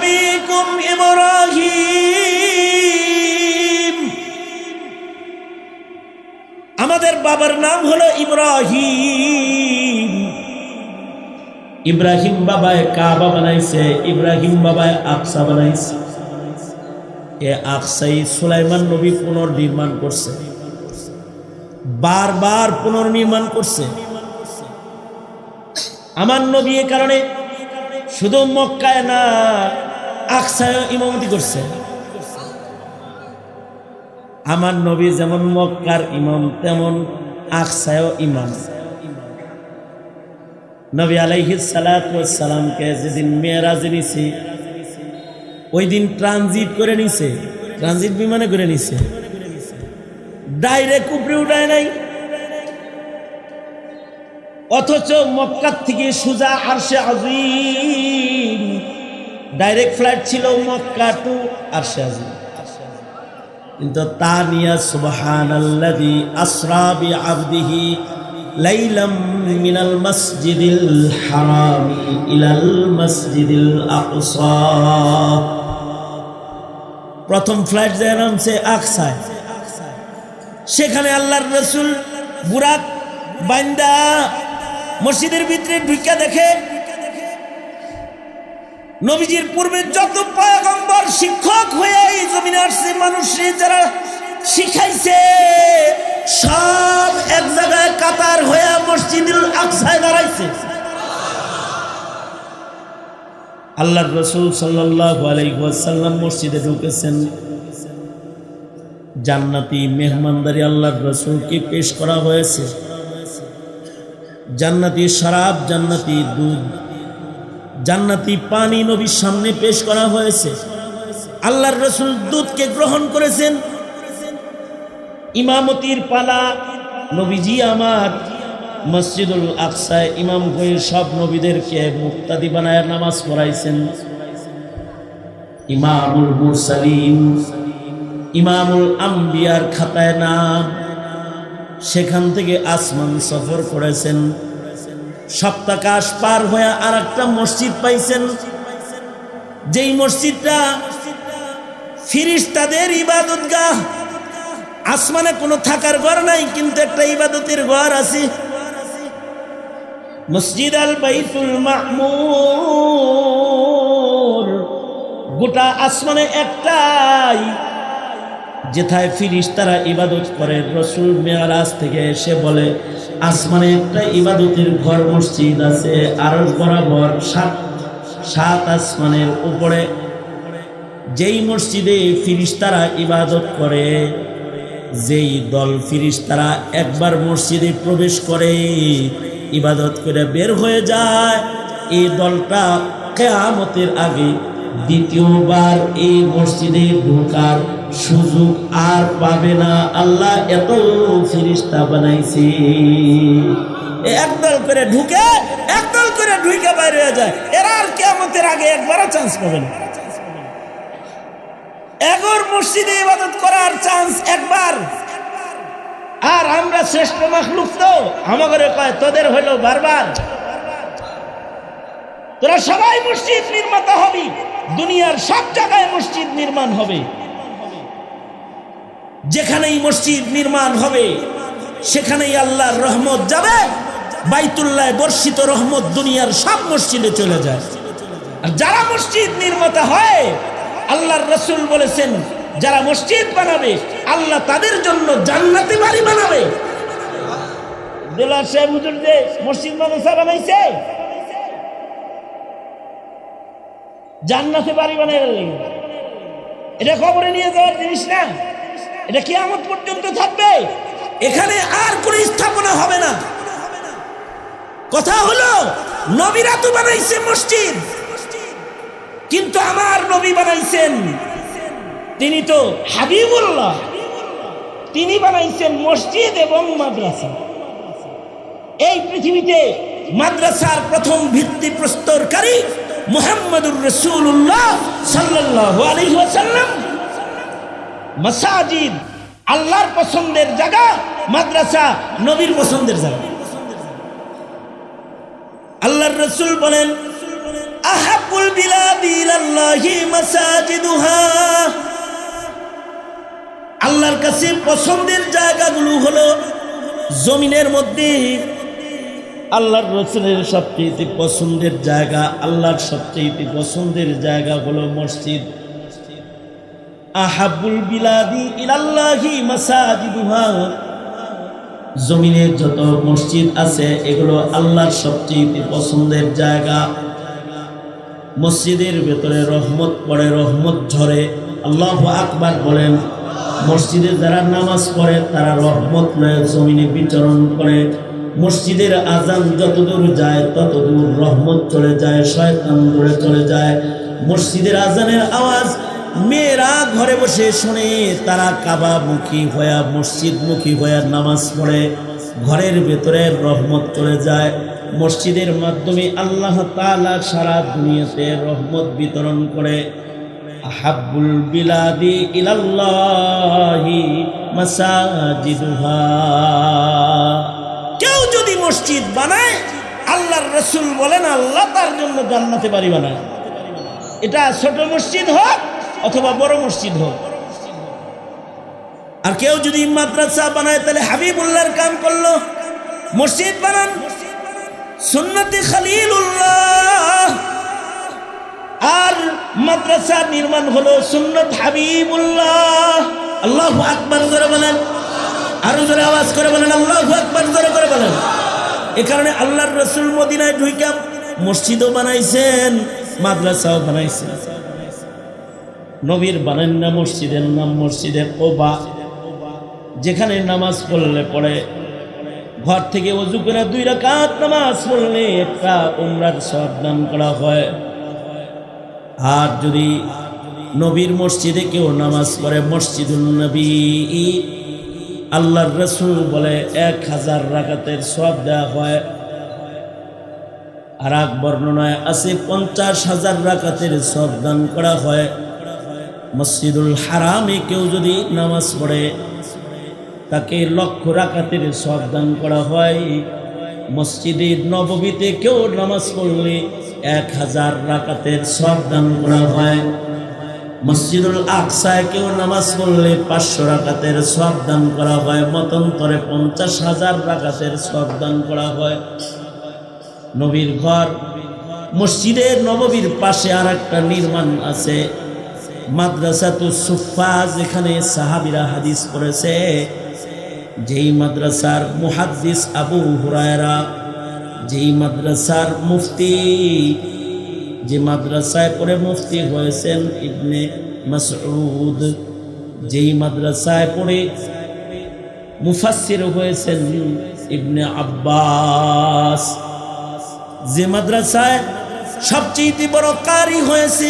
আবিকুম ইব্রাহিম। আমাদের বাবার নাম হলো ইব্রাহিম। ইব্রাহিম বাবায় কাবা বানাইছে, ইব্রাহিম বাবায় আকসা বানাইছে। এ আকসাই সুলাইমান নবী পুনর্নির্মাণ করছে। বারবার পুনর্নির্মাণ করছে। আমার নবী এ কারণে শুধু মক্কায় না আকসায় ইমামতি করছে। আমার নবী যেমন মক্কার ইমাম, তেমন আকসায় ইমাম। নবী আলাইহি সালামকে যেদিন মেয়েরাজে নিছে ওই দিন ট্রানজিট করে নিছে। ট্রানজিট বিমানে করে নিছে। ডাইরেক্ট উপরে উঠায় নাই। অথচ মক্কার থেকে সুজা আরশে আজিম ডাইরেক্ট ফ্লাইট ছিল মক্কা টু আরশে আজিম কিন্তু তা নিয়ে সুবহান আল্লাযী আসরা বি আবদিহি লাইলাম মিনাল মসজিদিল হারামি ইলাল মসজিদিল আকসা। প্রথম ফ্লাইট যায় নামছে আকসায়। সেখানে আল্লাহর রসুল বুরাক বান্দা মসজিদের ভিতরে ঢুকা দেখে নবীজির পূর্বে যত পয়গম্বর শিক্ষক হয়ে এই জমিনে আসছে, মানুষে যারা শিখাইছে, সব এক জায়গায় কাতার হয়ে মসজিদুল আকসায় দাঁড়াইছে। আল্লাহর রসুল ওয়াসাল্লাম মসজিদে ঢুকেছেন। জান্নাতি মেহমানদারি আল্লাহর রসুলকে পেশ করা হয়েছে। জান্নাতি শরাব, জান্নাতি দুধ জান্নাতি পানি নবীর সামনে পেশ করা হয়েছে। আল্লাহর রসুল দুধকে গ্রহণ করেছেন। ইমামতির পালা, নবীজি আমার, মসজিদুল আকসায় ইমাম হয়ে সব নবীদেরকে মুক্তাদি বানায় নামাজ পড়াইছেন। ইমামুল মুরসালিম ইমামুল আম্বিয়ার খাতায় নাম, সেখান থেকে আসমান সফর করেছেন। সপ্তাকাশ পার হয়ে আর একটা মসজিদ পাইছেন। যেই মসজিদটা ফিরিস্তাদের ইবাদতগাহ। আসমানে কোনো থাকার ঘর নাই, কিন্তু একটা ইবাদতের ঘর আছে। মসজিদ আল বাইতুল মাহমুর গোটা আসমানে একটাই যেথায় ফিরিস তারা ইবাদত করে, রসুল মেয়ারাজ থেকে এসে বলে, আসমানে একটা ইবাদতের ঘর, মসজিদ আছে, আরও বরাবর সাত সাত আসমানের উপরে। যেই মসজিদে ফিরিস্তারা ইবাদত করে, যেই দল ফিরিস্তারা একবার মসজিদে প্রবেশ করে, ইবাদত করে বের হয়ে যায়, এই দলটা কেয়ামতের আগে দ্বিতীয়বার এই মসজিদে ঢোকার সুযোগ আর পাবে না। আল্লাহ এত ফিরিস্তা বানাইছে। একদল করে ঢুকে, একদল করে ঢুকে বাইরে হয়ে যায়। এরা আর কেয়ামতের আগে একবারও চান্স পাবে না। এগোর মসজিদে ইবাদত করার চান্স একবার। আর আমরা শ্রেষ্ঠ মাখলুক তো। আমাদের কয়, তোদের হইল বারবার। তোরা সবাই মসজিদ নির্মাতা হবি। দুনিয়ার সব জায়গায় মসজিদ নির্মাণ হবে। যেখানেই মসজিদ নির্মাণ হবে, সেখানেই আল্লাহর রহমত যাবে বাইতুল্লাহ বর্ষিত রহমত দুনিয়ার সব মসজিদে চলে যায়। আর যারা মসজিদ নির্মাতা হয়, আল্লাহর রসুল বলেছেন, যারা মসজিদ বানাবে, আল্লাহ তাদের জন্য জান্নাতি বাড়ি বানাবে। দেলার জান্নাতে বাড়ি বানাই এটা খবরে নিয়ে যাওয়ার জিনিস না। এটা কিয়ামত পর্যন্ত থাকবে। এখানে আর কোন স্থাপনা হবে না। কথা হলো, নবীরা তো বানাইছে মসজিদ। কিন্তু আমার নবী বানাইছেন, তিনি তো হাবিবুল্লাহ। তিনি বানাইছেন মসজিদ এবং মাদ্রাসা। এই পৃথিবীতে মাদ্রাসার প্রথম ভিত্তি প্রস্তরকারী মোহাম্মদুর রসুল্লাহ সাল্লাহ আলী ওয়াসাল্লাম। মাসাজিদ, আল্লাহর পছন্দের জায়গা, মাদ্রাসা, নবীর পছন্দের জায়গা। আল্লাহর রসুল বলেন আহাবুল বিলাদি মাসাজিদুহা। আল্লাহর কাছে পছন্দের জায়গাগুলো হলো জমিনের মধ্যে। আল্লাহর রসুলের সবচেয়ে পছন্দের জায়গা, আল্লাহর সবচেয়ে পছন্দের জায়গা হলো মসজিদ। আহাবুল বিলাদি ইলাল্লাহি মাসাজিদুহা। জমিনের যত মসজিদ আছে, এগুলো আল্লাহর সবচেয়ে পছন্দের জায়গা। মসজিদের ভেতরে রহমত পড়ে, রহমত ঝরে। আল্লাহ আকবার বলেন, মসজিদে যারা নামাজ পড়ে, তারা রহমত নয় জমিনে বিচরণ করে। মসজিদের আজান যতদূর যায়, ততদূর রহমত চলে যায়, শয়তান দূরে চলে যায়। মসজিদের আজানের আওয়াজ মেয়েরা ঘরে বসে শুনে তারা কাবা মুখী হয়ে মসজিদ মুখী হয়ে নামাজ পড়ে। ঘরের ভেতরে রহমত চলে যায়। মসজিদের মাধ্যমে আল্লাহ তালা সারা দুনিয়াতে রহমত বিতরণ করে। আহাব্বুল বিলাদি ইলাল্লাহি মাসাজিদুহা। কেউ যদি মসজিদ বানায়, আল্লাহর রসুল বলেন, আল্লাহ তার জন্য জান্নাতে বাড়ি বানায়। এটা ছোট মসজিদ হোক অথবা বড় মসজিদ হোক। আর কেউ যদি মাদ্রাসা বানায়, তাহলে হাবিবুল্লাহর কাম করল। মসজিদ বানান। সুন্নতি খালিলুল্লাহ। আর মাদ্রাসা নির্মাণ হলো সুন্নত হাবিবুল্লাহ। আল্লাহ আকবার করে বলেন। আরও জোরে আওয়াজ করে বলেন, আল্লাহ আকবার জোরে করে বলেন। এ কারণে আল্লাহর রসুল মদিনায় ঢুইকাম মসজিদও বানাইছেন, মাদ্রাসাও বানাইছেন। নবীর বানেন না মসজিদের নাম মসজিদের কোবা। যেখানে নামাজ পড়লে পড়ে। ঘর থেকে অজু করে দুই রাকাত নামাজ পড়লে একটা উমরার সব দান করা হয়। আর যদি নবীর মসজিদে কেউ নামাজ পড়ে মসজিদুল নবী, আল্লাহর রসুল বলে এক হাজার রাকাতের সব দেওয়া হয়। আর এক বর্ণনায় আছে পঞ্চাশ হাজার রাকাতের সব দান করা হয়। মসজিদুল হারামে কেউ যদি নামাজ পড়ে, তাকে লক্ষ রাখাতের সব দান করা হয়। মসজিদে নববীতে কেউ নামাজ পড়লে এক হাজার রাকাতের সব দান করা হয়। মসজিদুল আকসায় কেউ নামাজ পড়লে পাঁচশো রাকাতের সব দান করা হয়। মতন্তরে পঞ্চাশ হাজার রাকাতের সব দান করা হয়। নবীর ঘর, মসজিদের নববীর পাশে আর একটা নির্মাণ আছে। মাদ্রাসাতু সুফা যেখানে সাহাবিরা হাদিস করেছে যেই মাদ্রাসার মুহাদ্দিস আবু হুরায়রা, যেই মাদ্রাসার মুফতি, যে মাদ্রাসায় পড়ে মুফতি হয়েছেন ইবনে মাসউদ, যেই মাদ্রাসায় পড়ে মুফাসসির হয়েছেন ইবনে আব্বাস। যে মাদ্রাসায় সবচেয়ে বড় কারি হয়েছে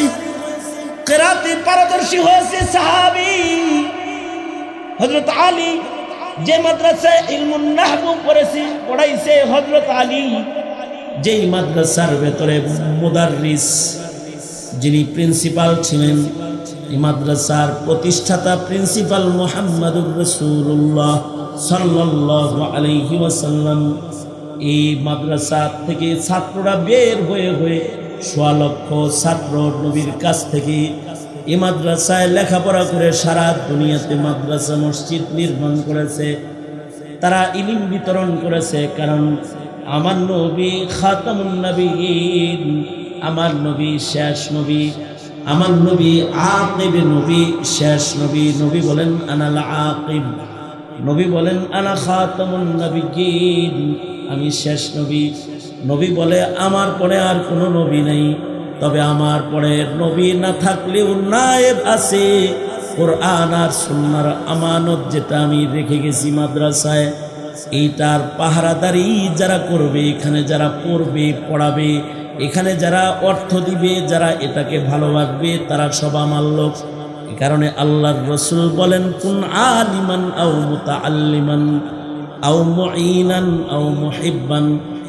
কেরাতে পারদর্শী হয়েছে সাহাবি। হজরত আলী যে মাদ্রাসায় ইলমুন নাহবু পড়েছে, পড়াইছে হজরত আলী। যেই মাদ্রাসার ভেতরে মুদাররিস, যিনি প্রিন্সিপাল ছিলেন, এই মাদ্রাসার প্রতিষ্ঠাতা প্রিন্সিপাল মোহাম্মদুর রসুল্লাহ সাল্লাহ আলহি ওয়াসাল্লাম। এই মাদ্রাসা থেকে ছাত্ররা বের হয়ে হয়ে সোয়া লক্ষ ছাত্র নবীর কাছ থেকে এই মাদ্রাসায় লেখাপড়া করে সারা দুনিয়াতে মাদ্রাসা মসজিদ নির্মাণ করেছে। তারা ইলিম বিতরণ করেছে কারণ আমার নবী খাতামুন নবীন, আমার নবী শেষ নবী, আমার নবী আকিব নবী শেষ নবী। নবী বলেন, আনাল আকিব নবী বলেন, আনা খাতামুন নবীন, আমি শেষ নবী। নবী বলে, আমার পরে আর কোনো নবী নেই। তবে আমার পরে নবী না থাকলেও নায়েব আছে। কোরআন আর সুন্নার আমানত যেটা আমি রেখে গেছি মাদ্রাসায়, এইটার পাহারাদারি যারা করবে, এখানে যারা পড়বে, পড়াবে, এখানে যারা অর্থ দিবে, যারা এটাকে ভালোবাসবে, তারা সব আমার লোক। এ কারণে আল্লাহর রসুল বলেন, কোন আলিমান আউ মুতা আল্লিমান আউ মুঈনান আও মুহিব্বান।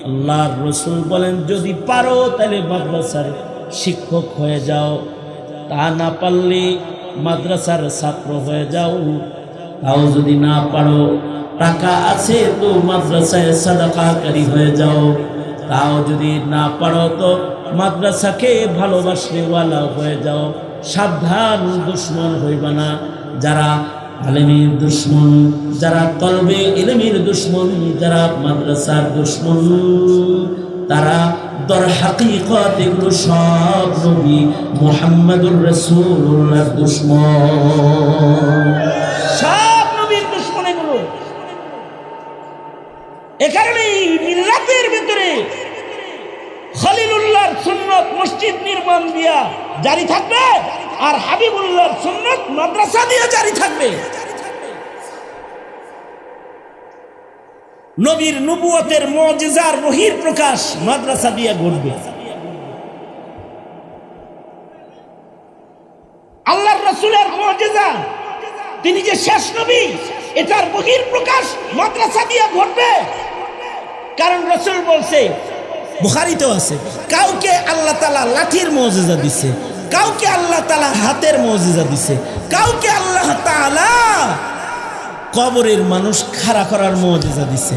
আল্লাহর রসুল বলেন, যদি পারো তাহলে মাদ্রাসার শিক্ষক হয়ে যাও। তা না পারলে মাদ্রাসার ছাত্র হয়ে যাও। তাও যদি না পারো, টাকা আছে তো মাদ্রাসায় সাদাকাকারী হয়ে যাও। তাও যদি না পারো তো মাদ্রাসাকে ভালোবাসলে ওয়ালা হয়ে যাও। সাবধান, দুশ্মন হইবা না। যারা আলেমের দুশ্মন, যারা তলবে এলেমের দুশ্মন, যারা মাদ্রাসার দুশ্মন, তারা দর হাকিকত এগুলো সব নবী মোহাম্মদুর রসুল্লাহর দুশ্মন। মসজিদ নির্মাণ দিয়া জারি থাকবে। আর হাবিবুল্লাহর সুন্নত মাদ্রাসা দিয়া জারি থাকবে। নবীর নবুয়তের মজিজার বহির প্রকাশ মাদ্রাসা দিয়ে ঘটবে। রসুলের মজেজা, তিনি যে শেষ নবী, এটার বহির প্রকাশ মাদ্রাসা দিয়ে ঘটবে। কারণ রসুল বলছে, বুখারিতেও আছে, কাউকে আল্লাহ তালা লাঠির মজেজা দিছে। কাউকে আল্লাহ তালা হাতের মজিজা দিছে, কাউকে আল্লাহ তালা কবরের মানুষ খাড়া করার মজিজা দিছে।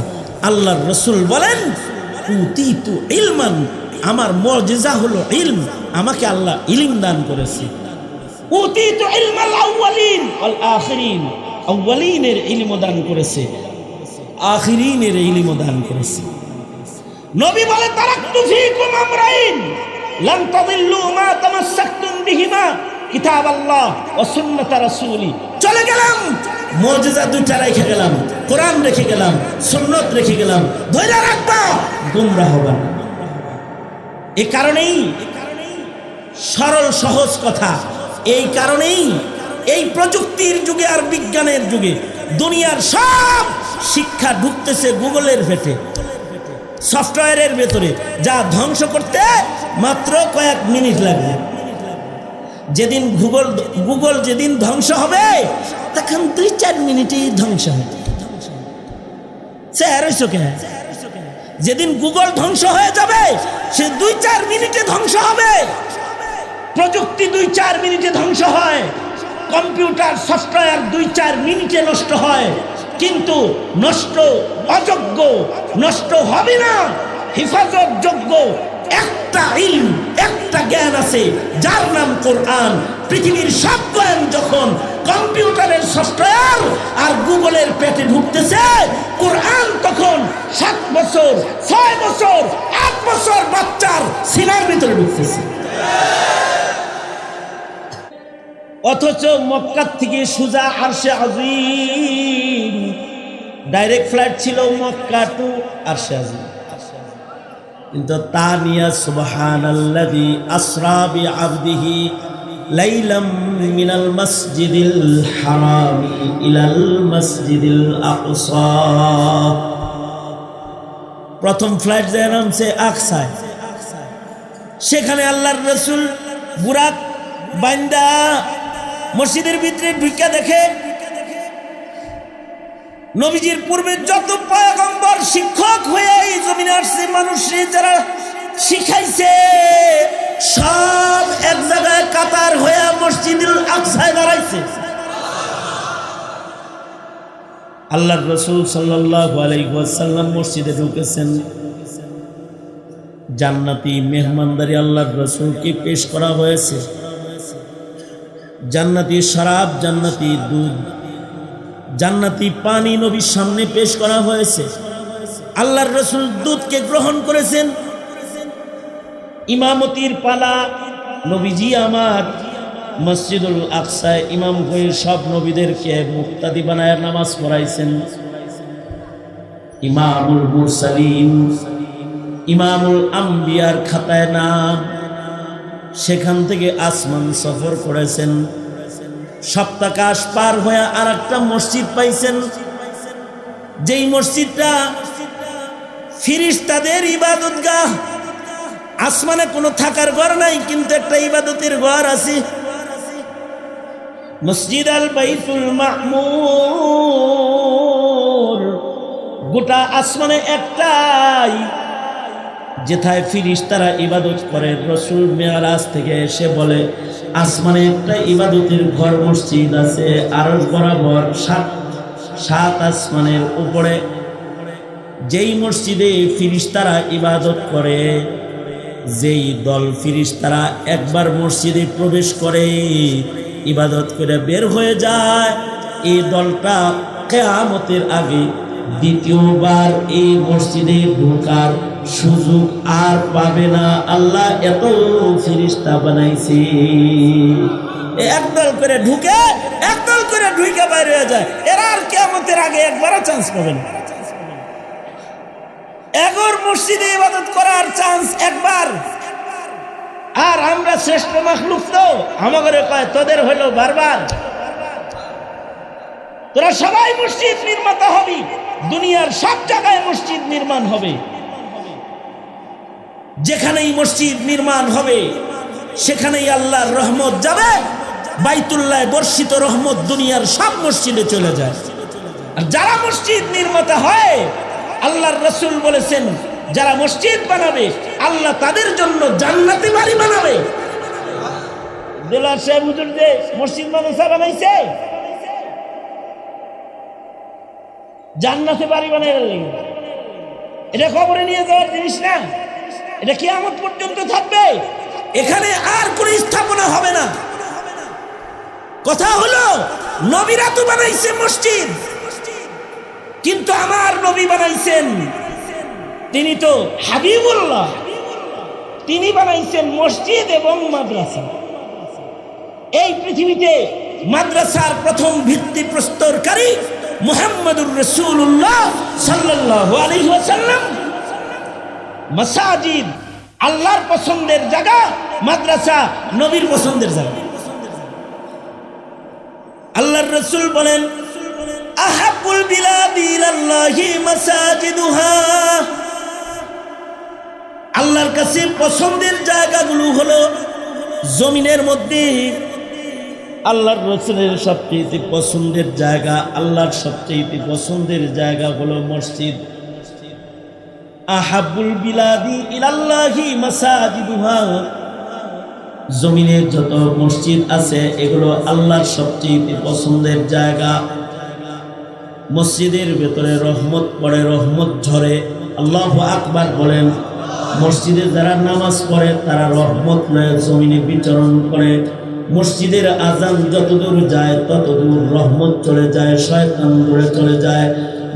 আল্লাহর রসুল বলেন ইলমান, আমার মজেজা হলো ইলম, আমাকে আল্লাহ ইলিম দান করেছে। আখিরিন, আউয়ালিনের দান করেছে, আখিরিনের ইলম দান করেছে। নবী বলে আমরাইন বিহিমা, কিতাব আল্লাহ রাসূলি। চলে গেলাম। মুজিজা দুইটা রেখে গেলাম। কোরআন রেখে গেলাম। রেখে গেলাম। ধৈর্য রাখবা। হবা। না এ কারণেই সরল, সহজ কথা। এই কারণেই এই প্রযুক্তির যুগে আর বিজ্ঞানের যুগে দুনিয়ার সব শিক্ষা ঢুকতেছে গুগলের ভেটে। সফটওয়্যারের ভেতরে, যা ধ্বংস করতে মাত্র কয়েক মিনিট লাগবে। যেদিন গুগল গুগল যেদিন ধ্বংস হবে, তখন দুই চার মিনিটেই ধ্বংস হবে। হইছো কে? যেদিন গুগল ধ্বংস হয়ে যাবে, সে দুই চার মিনিটে ধ্বংস হবে। প্রযুক্তি দুই চার মিনিটে ধ্বংস হয়, কম্পিউটার, সফটওয়্যার দুই চার মিনিটে নষ্ট হয়। কিন্তু নষ্ট অযোগ্য, নষ্ট হবে না। হেফাজত যোগ্য, একটা ইলম, একটা জ্ঞান আছে, যার নাম কোরআন। পৃথিবীর সব জ্ঞান যখন কম্পিউটারের সফটওয়্যার আর গুগলের পেটে ঢুকতেছে, কোরআন তখন সাত বছর, ছয় বছর, আট বছর বাচ্চার সিনার ভিতরে ঢুকতেছে। অথচ মক্কার থেকে সুজা আরশে আজিম। ডাইরেক্ট ফ্লাইট ছিল মক্কা টু আরশে আজিম। কিন্তু তা নিয়ে সুবহান আল্লাযী আসরা বিআবদিহি লাইলাম মিনাল মসজিদিল হারামি ইলাল মসজিদিল আকসা। প্রথম ফ্লাইট যায় নামছে আকসায়। সেখানে আল্লাহর রসুল বুরাক বান্দা মসজিদের ভিতরে ঢুকা দেখে নবীজির পূর্বে যত পয়গম্বর, শিক্ষক হয়ে এই জমিনে আসছে, মানুষে যারা শিখাইছে, সব এক জায়গায় কাতার হয়ে মসজিদুল আকসায় দাঁড়াইছে। আল্লাহর রসুল ওয়াসাল্লাম মসজিদে ঢুকেছেন। জান্নাতি মেহমানদারি আল্লাহ রসুলকে পেশ করা হয়েছে। জান্নাতি শরাব, জান্নাতি দুধ, জান্নাতি পানি নবীর সামনে পেশ করা হয়েছে। আল্লাহর রসুল দুধকে গ্রহণ করেছেন। ইমামতির পালা, নবীজি আমার মসজিদুল আকসায় ইমাম হয়ে সব নবীদেরকে মুক্তাদি বানায় নামাজ পড়াইছেন। ইমামুল মুরসালিম ইমামুল আম্বিয়ার খাতায় নাম সেখান থেকে আসমান সফর করেছেন। সপ্তাকাশ পার হয়ে আর একটা মসজিদ পাইছেন। যেই মসজিদটা ফিরিস তাদের ইবাদতগাহ। আসমানে কোনো থাকার ঘর নাই, কিন্তু একটা ইবাদতের ঘর আছে। মসজিদ আল বাইতুল মাহমুর গোটা আসমানে একটাই যেথায় ফিরিস তারা ইবাদত করে, রসুল মেয়ারাজ থেকে এসে বলে, আসমানে একটা ইবাদতের ঘর, মসজিদ আছে আরস বরাবর সাত সাত আসমানের উপরে। যেই মসজিদে ফিরিস তারা ইবাদত করে, যেই দল ফিরিস তারা একবার মসজিদে প্রবেশ করে, ইবাদত করে বের হয়ে যায়, এই দলটা কেয়ামতের আগে দ্বিতীয়বার এই মসজিদে ঢোকার সুযোগ আর পাবে না। আল্লাহ এত ফিরিস্তা বানাইছে। একদল করে ঢুকে, একদল করে ঢুকে বাইরে হয়ে যায়। এরা আর কেয়ামতের আগে একবারও চান্স পাবে না। এগোর মসজিদে ইবাদত করার চান্স একবার। আর আমরা শ্রেষ্ঠ মাখলুক তো। আমাদের কয়, তোদের হইল বারবার। তোরা সবাই মসজিদ নির্মাতা হবি। দুনিয়ার সব জায়গায় মসজিদ নির্মাণ হবে। যেখানেই মসজিদ নির্মাণ হবে, সেখানেই আল্লাহর রহমত যাবে, বাইতুল্লায় বর্ষিত রহমত দুনিয়ার সব মসজিদে চলে যায়। আর যারা মসজিদ নির্মাতা হয়, আল্লাহর রসুল বলেছেন, যারা মসজিদ বানাবে, আল্লাহ তাদের জন্য জান্নাতি বাড়ি বানাবে। দেলার মসজিদ বানাইছে, জান্নাতে বাড়ি বানাই এটা খবরে নিয়ে যাওয়ার জিনিস না? এটা কি আমার পর্যন্ত থাকবে। এখানে আর কোন স্থাপনা হবে না। কথা হলো, নবীরা তো বানাইছে মসজিদ। কিন্তু আমার নবী বানাইছেন তিনি তো হাবিবুল্লাহ। তিনি বানাইছেন মসজিদ এবং মাদ্রাসা। এই পৃথিবীতে মাদ্রাসার প্রথম ভিত্তি প্রস্তরকারী মুহাম্মদুর রসুল্লাহ সাল্লাহ আলাইহি ওয়াসাল্লাম মাসাজিদ, আল্লাহর পছন্দের জায়গা, মাদ্রাসা, নবীর পছন্দের জায়গা। আল্লাহর রসুল বলেন আহাবুল মাসাজিদুহা। আল্লাহর কাছে পছন্দের জায়গাগুলো হলো জমিনের মধ্যে। আল্লাহর রসুলের সবচেয়ে পছন্দের জায়গা, আল্লাহর সবচেয়ে পছন্দের জায়গা হলো মসজিদ। আহাবুল বিলাদি ইলাল্লাহি মাসাজিদুহা। জমিনের যত মসজিদ আছে, এগুলো আল্লাহর সবচেয়ে পছন্দের জায়গা। মসজিদের ভেতরে রহমত পড়ে, রহমত ঝরে। আল্লাহ আকবার বলেন, মসজিদে যারা নামাজ পড়ে, তারা রহমত নয় জমিনে বিচরণ করে। মসজিদের আজান যতদূর যায়, ততদূর রহমত চলে যায়, শয়তান দূরে চলে যায়।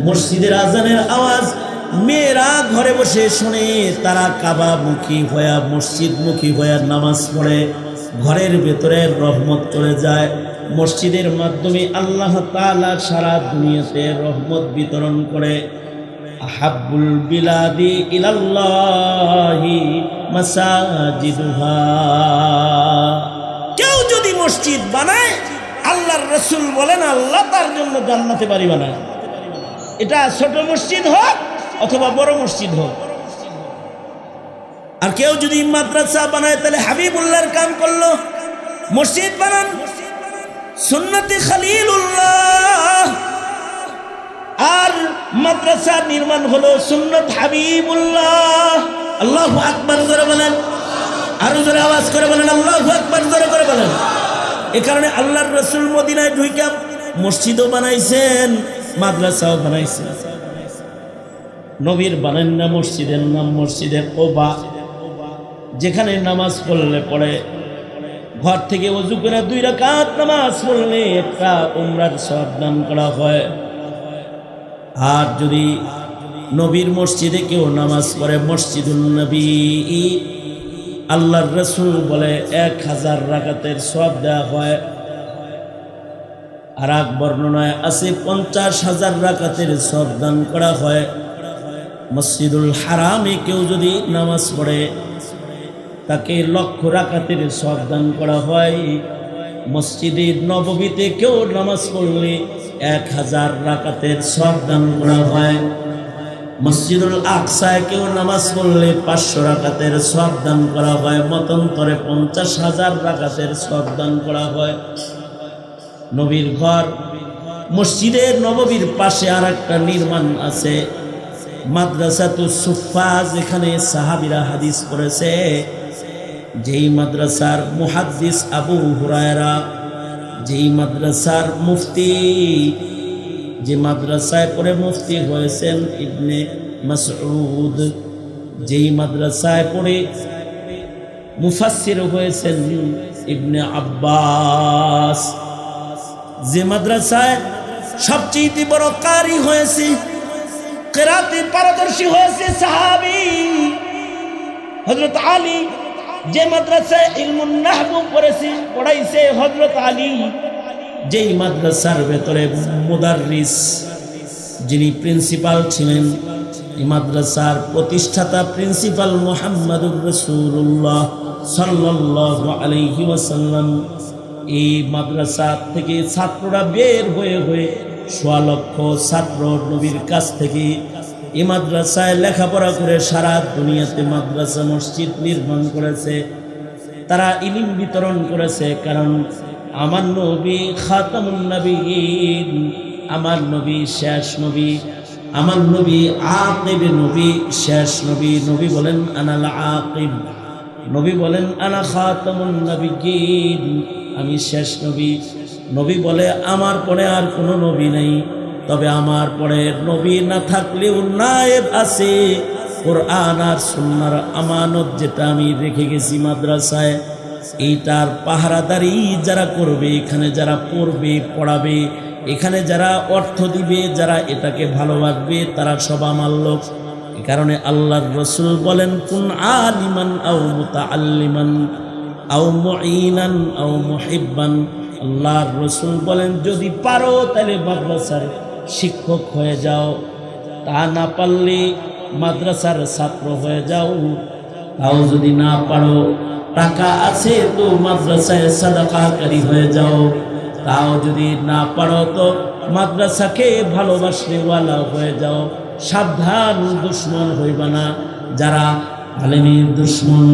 মসজিদের আজানের আওয়াজ মেয়েরা ঘরে বসে শুনে তারা কাবা মুখী হয়ে, মসজিদ মুখী হয়ে নামাজ পড়ে। ঘরের ভেতরে রহমত চলে যায়। মসজিদের মাধ্যমে আল্লাহ তাআলা সারা দুনিয়াতে রহমত বিতরণ করে। আহাবুল বিলাদি ইলাল্লাহি মাসাজিদুহা। কেউ যদি মসজিদ বানায়, আল্লাহর রসুল বলেন, আল্লাহ তার জন্য জান্নাতে বাড়ি বানায়। এটা ছোট মসজিদ হোক অথবা বড় মসজিদ হোক। আর কেউ যদি মাদ্রাসা বানায়, তাহলে হাবিবুল্লাহর কাম করল। মসজিদ বানান। সুন্নতি খালিলুল্লাহ। আর মাদ্রাসা নির্মাণ হলো সুন্নত হাবিবুল্লাহ। আল্লাহ আকবার করে বলেন। আরও জোরে আওয়াজ করে বলেন, আল্লাহ আকবার জোরে করে বলেন। এ কারণে আল্লাহর রসুল মদিনায় ঢুইকা মসজিদও বানাইছেন, মাদ্রাসাও বানাইছেন। নবীর বানেন না মসজিদের নাম মসজিদের কোবা। যেখানে নামাজ পড়লে পড়ে। ঘর থেকে অজু করে দুই রাকাত নামাজ পড়লে একটা উমরার সব দান করা হয়। আর যদি নবীর মসজিদে কেউ নামাজ পড়ে মসজিদুল নবী, আল্লাহর রসুল বলে এক হাজার রাকাতের সব দেওয়া হয়। আর এক বর্ণনায় আছে পঞ্চাশ হাজার রাকাতের সব দান করা হয়। মসজিদুল হারামে কেউ যদি নামাজ পড়ে, তাকে লক্ষ রাকাতের সব দান করা হয়। মসজিদে নববীতে কেউ নামাজ পড়লে এক হাজার রাকাতের সব দান করা হয়। মসজিদুল আকসায় কেউ নামাজ পড়লে পাঁচশো রাকাতের সব দান করা হয়। মতন্তরে পঞ্চাশ হাজার রাকাতের সব দান করা হয়। নবীর ঘর, মসজিদের নববীর পাশে আর একটা নির্মাণ আছে। মাদ্রাসাতু সুফা যেখানে সাহাবিরা হাদিস করেছে যেই মাদ্রাসার মুহাদ্দিস আবু হুরায়রা, যেই মাদ্রাসার মুফতি, যে মাদ্রাসায় পড়ে মুফতি হয়েছেন ইবনে মাসউদ, যেই মাদ্রাসায় পড়ে মুফাসসির হয়েছেন ইবনে আব্বাস। যে মাদ্রাসায় সবচেয়ে বড় কারি হয়েছে কেরাতে পারদর্শী হয়েছে সাহাবি। হজরত আলী যে মাদ্রাসায় ইলমুন নাহবু পড়েছে, পড়াইছে হজরত আলী। যেই মাদ্রাসার ভেতরে মুদাররিস যিনি প্রিন্সিপাল ছিলেন, এই মাদ্রাসার প্রতিষ্ঠাতা প্রিন্সিপাল মোহাম্মদুর রসুল্লাহ সাল্লাহ আলহি ওয়াসাল্লাম। এই মাদ্রাসা থেকে ছাত্ররা বের হয়ে হয়ে সোয়া লক্ষ ছাত্র নবীর কাছ থেকে এই মাদ্রাসায় লেখাপড়া করে সারা দুনিয়াতে মাদ্রাসা মসজিদ নির্মাণ করেছে। তারা ইলিম বিতরণ করেছে কারণ আমার নবী খাতামুন নবীন আমার নবী শেষ নবী, আমার নবী আকিব নবী শেষ নবী। নবী বলেন আনাল আকিব। নবী বলেন, আনা খাতামুন নবীন আমি শেষ নবী। নবী বলে, আমার পরে আর কোনো নবী নেই। তবে আমার পরে নবী না থাকলেও নায়েব আছে। কোরআন আর সুন্নার আমানত যেটা আমি রেখে গেছি মাদ্রাসায় এইটার পাহারাদারি যারা করবে, এখানে যারা পড়বে, পড়াবে, এখানে যারা অর্থ দিবে, যারা এটাকে ভালোবাসবে, তারা সব আমার লোক। এ কারণে আল্লাহর রসুল বলেন, কোন আলিমান আও মুতা আল্লিমান আও মুঈনান আও মুহিব্বান। আল্লাহর রসুল বলেন, যদি পারো তাহলে মাদ্রাসার শিক্ষক হয়ে যাও। তা না পারলে মাদ্রাসার ছাত্র হয়ে যাও। তাও যদি না পারো, টাকা আছে তো মাদ্রাসায় সাদাকাকারী হয়ে যাও। তাও যদি না পারো তো মাদ্রাসাকে ভালোবাসলেওয়ালা হয়ে যাও। সাবধান দুশ্মন হইবা না। যারা আলেমের দুশ্মন,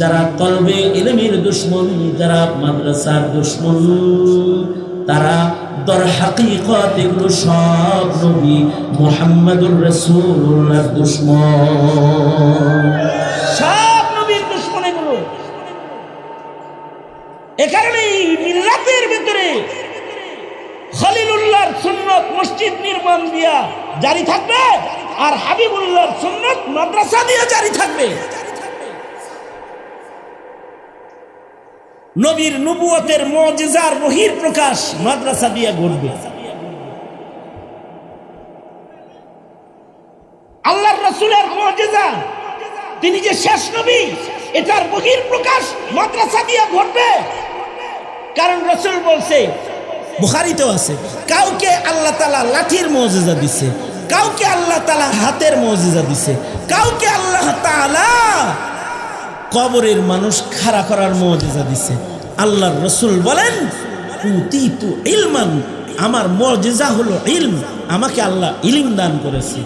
যারা কলবে এলেমের দুশ্মন, যারা মাদ্রাসার দুশ্মন, তারা দর হাকিকত এগুলো সব নবী মোহাম্মদুর রসুল্লাহর দুশ্মন। মসজিদ নির্মাণ দিয়া জারি থাকবে। আর হাবিবুল্লাহর সুন্নত মাদ্রাসা দিয়া জারি থাকবে। নবীর নবুয়তের মজেজার বহির প্রকাশ মাদ্রাসা দিয়ে ঘটবে। আল্লাহর রসুলের মজেজা, তিনি যে শেষ নবী, এটার বহির প্রকাশ মাদ্রাসা দিয়ে ঘটবে। কারণ রসুল বলছে, বুখারিতেও আছে, কাউকে আল্লাহ তালা লাঠির মজেজা দিছে। কাউকে আল্লাহ তালা হাতের মজেজা দিছে, কাউকে আল্লাহ তালা কবরের মানুষ খাড়া করার মজেজা দিছে। আল্লাহর রসুল বলেন ইলমান, আমার মজেজা হলো ইলম, আমাকে আল্লাহ ইলিম দান করেছে।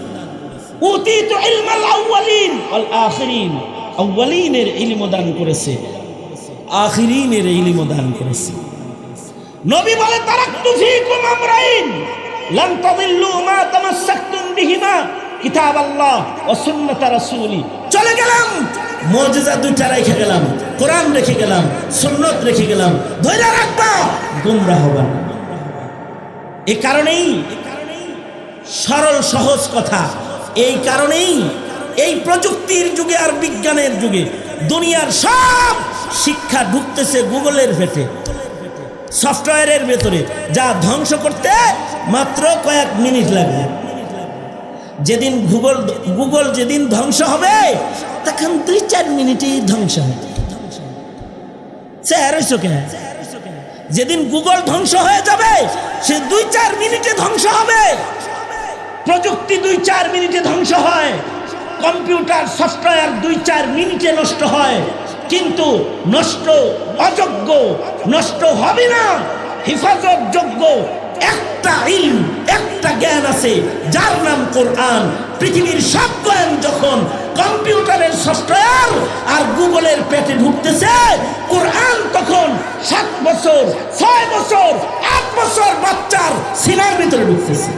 ইলম দান করেছে ইলম দান করেছে। নবী আমরাইন লান তাদিল্লু মা তামাসসাকতুম বিহিমা, কিতাব আল্লাহ সুন্নাত রাসূলি। চলে গেলাম। মুজিজা দুইটা রেখে গেলাম। কোরআন রেখে গেলাম। সুন্নত রেখে গেলাম। ধৈর্য রাখবা। গুমরা হবা এই কারণেই সরল, সহজ কথা। এই কারণেই এই প্রযুক্তির যুগে আর বিজ্ঞানের যুগে দুনিয়ার সব শিক্ষা ঢুকতেছে গুগলের ভেটে। সফটওয়্যারের ভেতরে, যা ধ্বংস করতে মাত্র কয়েক মিনিট লাগবে। যেদিন গুগল গুগল যেদিন ধ্বংস হবে, তখন দুই চার মিনিটেই ধ্বংস হবে। স্যার, হইছো যেদিন গুগল ধ্বংস হয়ে যাবে, সে দুই চার মিনিটে ধ্বংস হবে। প্রযুক্তি দুই চার মিনিটে ধ্বংস হয়, কম্পিউটার, সফটওয়্যার দুই চার মিনিটে নষ্ট হয়, কিন্তু নষ্ট, অযোগ্য নষ্ট হবে না। হেফাজত যোগ্য। একটা ইলম, একটা জ্ঞান আছে, যার নাম কোরআন। পৃথিবীর সব জ্ঞান যখন কম্পিউটারের সফটওয়্যার আর গুগলের পেটে ঢুকতেছে, কোরআন তখন সাত বছর, ছয় বছর, আট বছর বাচ্চার সিনার ভিতরে ঢুকতেছে।